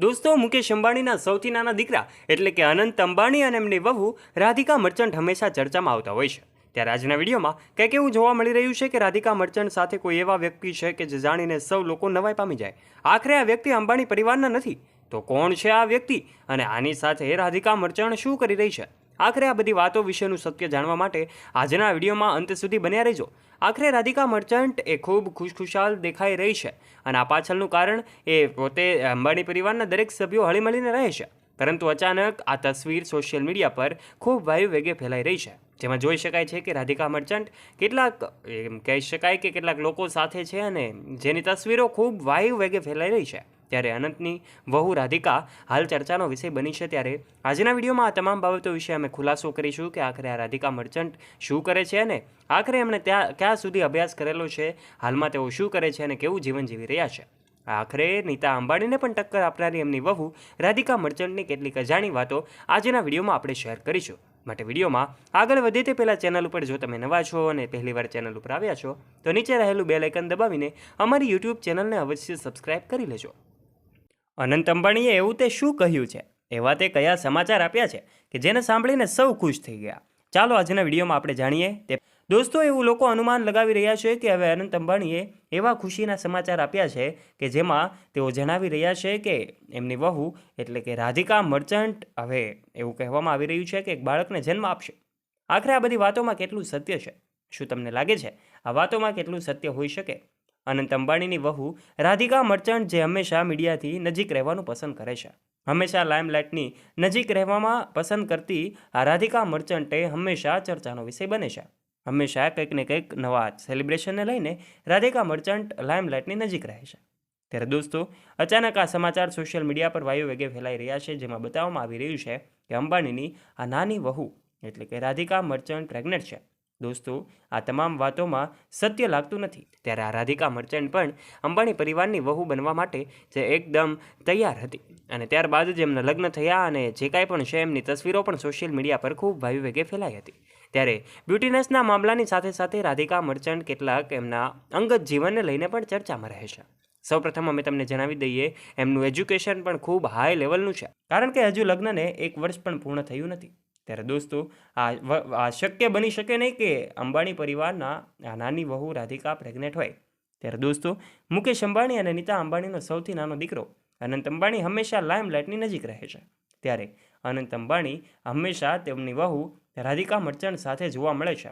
દોસ્તો, મુકેશ અંબાણીના સૌથી નાના દીકરા એટલે કે અનંત અંબાણી અને એમની વહુ રાધિકા મર્ચન્ટ હંમેશા ચર્ચામાં આવતા હોય છે. ત્યારે આજના વિડીયોમાં કંઈક એવું જોવા મળી રહ્યું છે કે રાધિકા મર્ચન્ટ સાથે કોઈ એવા વ્યક્તિ છે કે જે જાણીને સૌ લોકો નવાઈ પામી જાય. આખરે આ વ્યક્તિ અંબાણી પરિવારના નથી. તો કોણ છે આ વ્યક્તિ? અને આની સાથે રાધિકા મર્ચન્ટ શું કરી રહી છે? આખરે આ બધી વાતો વિશેનું સત્ય જાણવા માટે આજના વિડીયોમાં અંત સુધી બન્યા રહેજો. આખરે રાધિકા મર્ચન્ટ એ ખૂબ ખુશખુશાલ દેખાઈ રહી છે અને આ પાછળનું કારણ એ પોતે અંબાણી પરિવારના દરેક સભ્યો હળીમળીને રહે છે. પરંતુ અચાનક આ તસવીર સોશિયલ મીડિયા પર ખૂબ વાયુ વેગે ફેલાઈ રહી છે. જેમાં જોઈ શકાય છે કે રાધિકા મર્ચન્ટ કેટલાક, એમ કહી શકાય કે કેટલાક લોકો સાથે છે અને જેની તસવીરો ખૂબ વાયુ વેગે ફેલાઈ રહી છે. ત્યારે અનંતની વહુ રાધિકા હાલ ચર્ચાનો વિષય બની છે ત્યારે આજના વિડીયોમાં આ તમામ બાબતો વિશે અમે ખુલાસો કરીશું કે આખરે આ રાધિકા મર્ચન્ટ શું કરે છે અને આખરે એમણે ત્યાં ક્યાં સુધી અભ્યાસ કરેલો છે, હાલમાં તેઓ શું કરે છે અને કેવું જીવન જીવી રહ્યા છે. આખરે નીતા અંબાણીને પણ ટક્કર આપનારી એમની વહુ રાધિકા મર્ચન્ટની કેટલીક અજાણી વાતો આજના વિડીયોમાં આપણે શેર કરીશું. માટે વિડીયોમાં આગળ વધે તે પહેલાં ચેનલ ઉપર જો તમે નવા છો અને પહેલીવાર ચેનલ ઉપર આવ્યા છો, તો નીચે રહેલું બેલ આઇકન દબાવીને અમારી યુટ્યુબ ચેનલને અવશ્ય સબસ્ક્રાઇબ કરી લેજો. અનંત અંબાણીએ એવું તે શું કહ્યું છે? એવા તે કયા સમાચાર આપ્યા છે કે જેને સાંભળીને સૌ ખુશ થઈ ગયા? ચાલો આજના વિડીયોમાં આપણે જાણીએ તે દોસ્તો, એવું લોકો અનુમાન લગાવી રહ્યા છે કે હવે અનંત અંબાણીએ એવા ખુશીના સમાચાર આપ્યા છે કે જેમાં તેઓ જણાવી રહ્યા છે કે એમની વહુ એટલે કે રાધિકા મર્ચન્ટ, હવે એવું કહેવામાં આવી રહ્યું છે કે એક બાળકને જન્મ આપશે. આખરે આ બધી વાતોમાં કેટલું સત્ય છે? શું તમને લાગે છે? આ વાતોમાં કેટલું સત્ય હોઈ શકે? અનંત અંબાણીની વહુ રાધિકા મર્ચન્ટ જે હંમેશા મીડિયાથી નજીક રહેવાનું પસંદ કરે છે. હંમેશા લાઇમલાઇટની નજીક રહેવામાં પસંદ કરતી આ રાધિકા મર્ચન્ટે હંમેશા ચર્ચાનો વિષય બને છે. હંમેશા કંઈક ને કંઈક નવા સેલિબ્રેશનને લઈને રાધિકા મર્ચન્ટ લાઇમલાઇટની નજીક રહે છે. ત્યારે દોસ્તો, અચાનક આ સમાચાર સોશિયલ મીડિયા પર વાયુ વેગે ફેલાઈ રહ્યા છે જેમાં બતાવવામાં આવી રહ્યું છે કે અંબાણીની આ નાની વહુ એટલે કે રાધિકા મર્ચન્ટ પ્રેગ્નેન્ટ છે. દોસ્તો, આ તમામ વાતોમાં સત્ય લાગતું નથી. ત્યારે આ રાધિકા મર્ચન્ટ પણ અંબાણી પરિવારની વહુ બનવા માટે જે એકદમ તૈયાર હતી. અને ત્યારબાદ જ એમના લગ્ન થયા અને જે કાંઈ પણ છે એમની તસવીરો પણ સોશિયલ મીડિયા પર ખૂબ વાયુવેગે ફેલાઈ હતી. ત્યારે બ્યુટીનેસના મામલાની સાથે સાથે રાધિકા મર્ચન્ટ કેટલાક એમના અંગત જીવનને લઈને પણ ચર્ચામાં રહે છે. સૌપ્રથમ અમે તમને જણાવી દઈએ, એમનું એજ્યુકેશન પણ ખૂબ હાઈ લેવલનું છે. કારણ કે હજુ લગ્નને એક વર્ષ પણ પૂર્ણ થયું નથી. ત્યારે દોસ્તો, આ શક્ય બની શકે નહીં કે અંબાણી પરિવારના આ નાની વહુ રાધિકા પ્રેગ્નેન્ટ હોય. ત્યારે દોસ્તો, મુકેશ અંબાણી અને નીતા અંબાણીનો સૌથી નાનો દીકરો અનંત અંબાણી હંમેશા લાઇમલાઇટની નજીક રહે છે. ત્યારે અનંત અંબાણી હંમેશા તેમની વહુ રાધિકા મર્ચન્ટ સાથે જોવા મળે છે.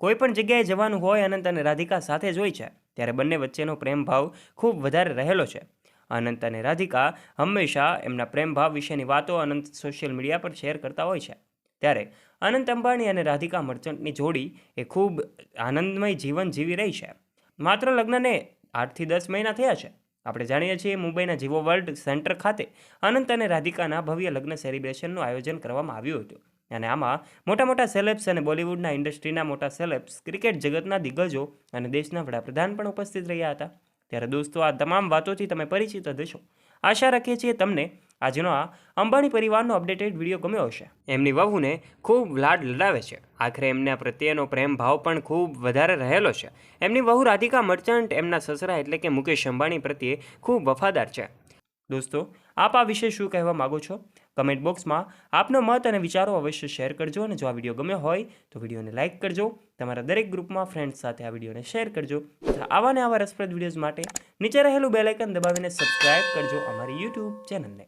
કોઈપણ જગ્યાએ જવાનું હોય અનંત અને રાધિકા સાથે જ હોય છે. ત્યારે બંને વચ્ચેનો પ્રેમ ભાવ ખૂબ વધારે રહેલો છે. અનંત અને રાધિકા હંમેશા એમના પ્રેમભાવ વિશેની વાતો અનંત સોશિયલ મીડિયા પર શેર કરતા હોય છે. ત્યારે અનંત અંબાણી અને રાધિકા મર્ચન્ટની જોડી એ ખૂબ આનંદમય જીવન જીવી રહી છે. માત્ર લગ્નને આઠથી દસ મહિના થયા છે. આપણે જાણીએ છીએ મુંબઈના જીવો વર્લ્ડ સેન્ટર ખાતે અનંત અને રાધિકાના ભવ્ય લગ્ન સેલિબ્રેશનનું આયોજન કરવામાં આવ્યું હતું. અને આમાં મોટા મોટા સેલેબ્સ અને બોલિવૂડના ઇન્ડસ્ટ્રીના મોટા સેલેબ્સ ક્રિકેટ જગતના દિગ્ગજો અને દેશના વડાપ્રધાન પણ ઉપસ્થિત રહ્યા હતા. ત્યારે દોસ્તો, આ તમામ વાતોથી તમે પરિચિત થશો આશા રાખીએ છીએ તમને આજનો આ અંબાણી પરિવારનો અપડેટેડ વીડિયો ગમ્યો હશે. એમની વહુને ખૂબ લાડ લડાવે છે. આખરે એમના પ્રત્યેનો પ્રેમ ભાવ પણ ખૂબ વધારે રહેલો છે. એમની વહુ રાધિકા મર્ચન્ટ, એમના સસરા એટલે કે મુકેશ અંબાણી પ્રત્યે ખૂબ વફાદાર છે. દોસ્તો, આપ આ વિશે શું કહેવા માગો છો? કમેન્ટ બોક્સમાં આપનો મત અને વિચારો અવશ્ય શેર કરજો અને જો આ વીડિયો ગમ્યો હોય, તો વિડીયોને લાઇક કરજો. તમારા દરેક ગ્રુપમાં ફ્રેન્ડ્સ સાથે આ વિડીયોને શેર કરજો. તથા આવા ને આવા રસપ્રદ વિડીયોઝ માટે નીચે રહેલું બેલાઇકન દબાવીને સબસ્ક્રાઇબ કરજો અમારી યુટ્યુબ ચેનલને